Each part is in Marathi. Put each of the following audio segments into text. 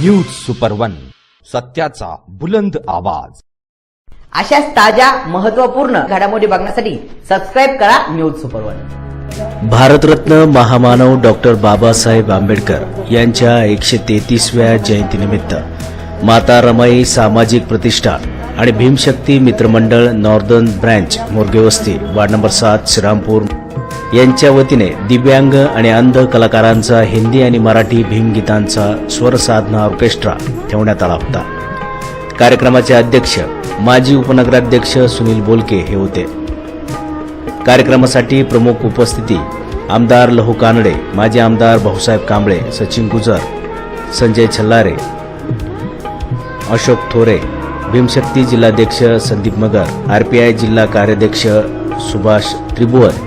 न्यूज सुपर वन सत्याचा बुलंद आवाज. अशाच ताज्या महत्त्वपूर्ण घडामोडी बघण्यासाठी सबस्क्राईब करा न्यूज सुपर वन भारतरत्न महामानव डॉक्टर बाबासाहेब आंबेडकर यांच्या एकशे तेहतीसव्या जयंतीनिमित्त माता रमाई सामाजिक प्रतिष्ठान आणि भीमशक्ती मित्रमंडळ northern branch Morgevasti ward number सात श्रीरामपूर यांच्या वतीने दिव्यांग आणि अंध कलाकारांचा हिंदी आणि मराठी भीमगीतांचा स्वरसाधना ऑर्केस्ट्रा ठेवण्यात आला होता. कार्यक्रमाचे अध्यक्ष माजी उपनगराध्यक्ष सुनील बोलके हे होते. कार्यक्रमासाठी प्रमुख उपस्थिती आमदार लहू कानडे माजी आमदार भाऊसाहेब कांबळे सचिन गुजर संजय छल्लारे अशोक थोरे भीमशक्ती जिल्हाध्यक्ष संदीप मगर आरपीआय जिल्हा कार्याध्यक्ष सुभाष त्रिभुवन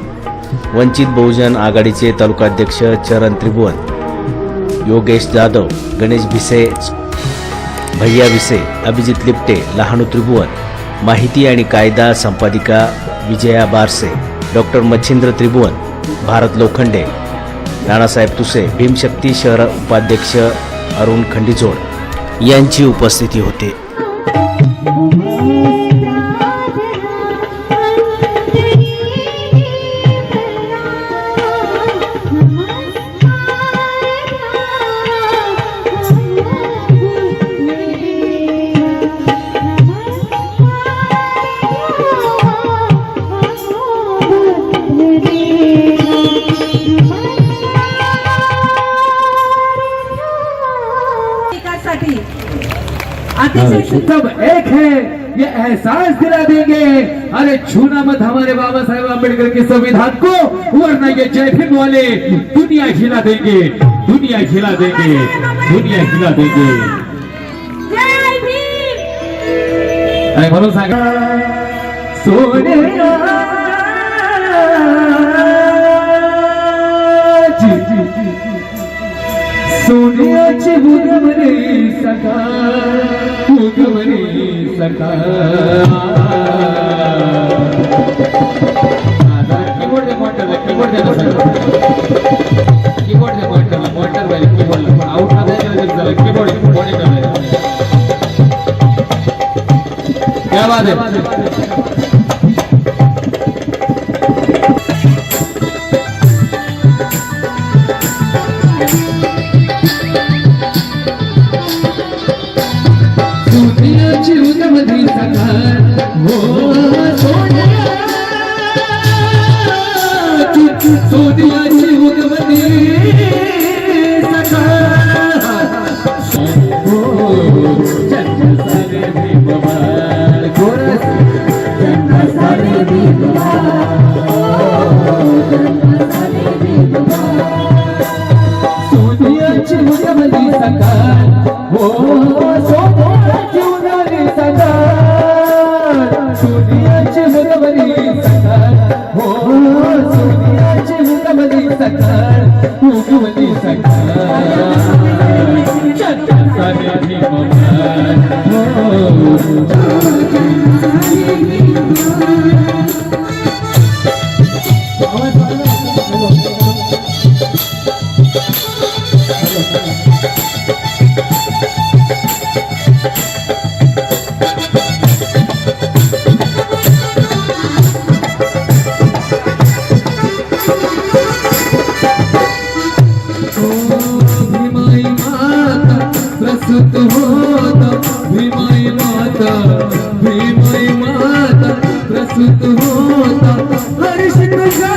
वंचित बहुजन आघाडीचे तालुकाध्यक्ष चरण त्रिभुवन योगेश जाधव गणेश भिसे भैया विसे अभिजित लिपटे लहानू त्रिभुवन माहिती आणि कायदा संपादिका विजया बारसे डॉक्टर मच्छिंद्र त्रिभुवन भारत लोखंडे नानासाहेब तुसे भीमशक्ती शहर उपाध्यक्ष अरुण खंडीजोड यांची उपस्थिती होती. अतिशय सब एक है ये एहसास दिला देंगे। अरे छूना मत हमारे बाबा साहेब अंबेडकर के संविधान को वरना ये जय भीम वाले दुनिया हिला देंगे दुनिया हिला देंगे दुनिया खिला देंगे। जय भीम। आणि सोन्याची उगवणे सका उगवणे सका कीबोर्ड दे मॉनिटरला कीबोर्ड दे कीबोर्ड दे मॉनिटरला मॉनिटर पाहिजे कीबोर्डला आउट ना द्यायला कीबोर्ड मॉनिटर क्या बात है? सोन्याची उगवती हो सोन्याची 嗯嗯 प्रसूत होता भीमाई माता भीमाई माता प्रसूत होता। हर्ष पिता।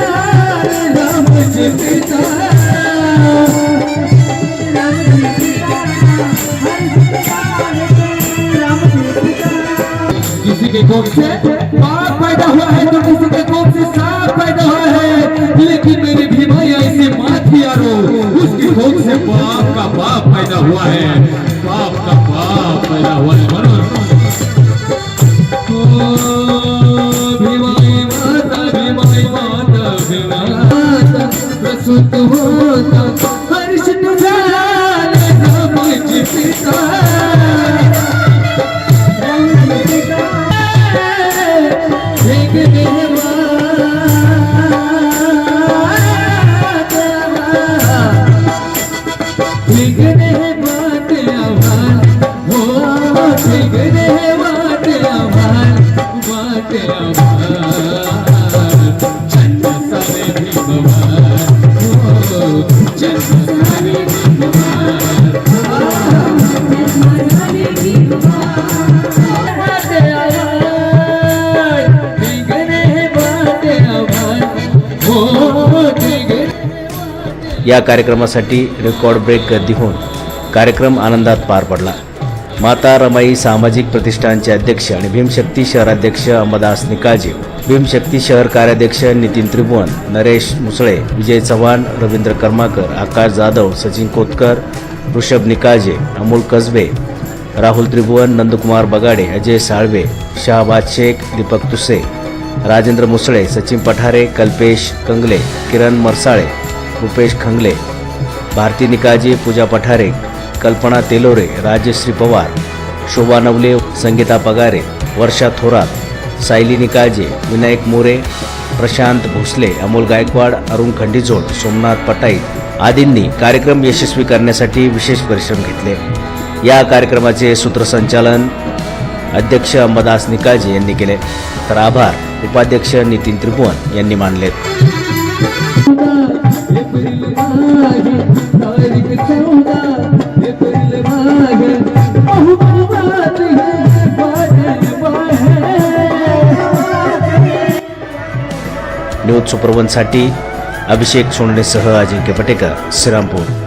किसी के कोप से पाप पैदा हुआ है तो किसी के कोप से सांप पैदा हुआ है। लेकिन मेरी भीमाई ऐसे मात यारो उसकी कोप से पाप का पाप पैदा हुआ है। प्रसूत होता हर्ष तुझा रामाची पिता. वेगवेगळे या कार्यक्रमासाठी रेकॉर्ड ब्रेक गर्दी होऊन कार्यक्रम आनंदात पार पडला. माता रमाई सामाजिक प्रतिष्ठानचे अध्यक्ष आणि भीमशक्ती शहराध्यक्ष अंबादास निकाळजे भीमशक्ती शहर कार्याध्यक्ष नितीन त्रिभुवन नरेश मुसळे विजय चव्हाण रवींद्र कर्माकर आकाश जाधव सचिन कोतकर ऋषभ निकाळजे अमोल कसबे राहुल त्रिभुवन नंदकुमार बगाडे अजय साळवे शहाबाद शेख दीपक तुसे राजेंद्र मुसळे सचिन पठारे कल्पेश कंगले किरण मरसाळे रुपेश खंगले भारती निकाजे पूजा पठारे कल्पना तेलोरे राजश्री पवार शोभा नवले संगीता पगारे वर्षा थोरात सायली निकाळजे विनायक मोरे प्रशांत भोसले अमोल गायकवाड अरुण खंडीजोड सोमनाथ पटाई आदींनी कार्यक्रम यशस्वी करण्यासाठी विशेष परिश्रम घेतले. या कार्यक्रमाचे सूत्रसंचालन अध्यक्ष अंबादास निकाळजे यांनी केले. तर आभार उपाध्यक्ष नितीन त्रिभुवन यांनी मानलेत न्यूज माहे અભિષેક સોનડે સહ અજિંક્ય પટેકર શ્રીરામપુર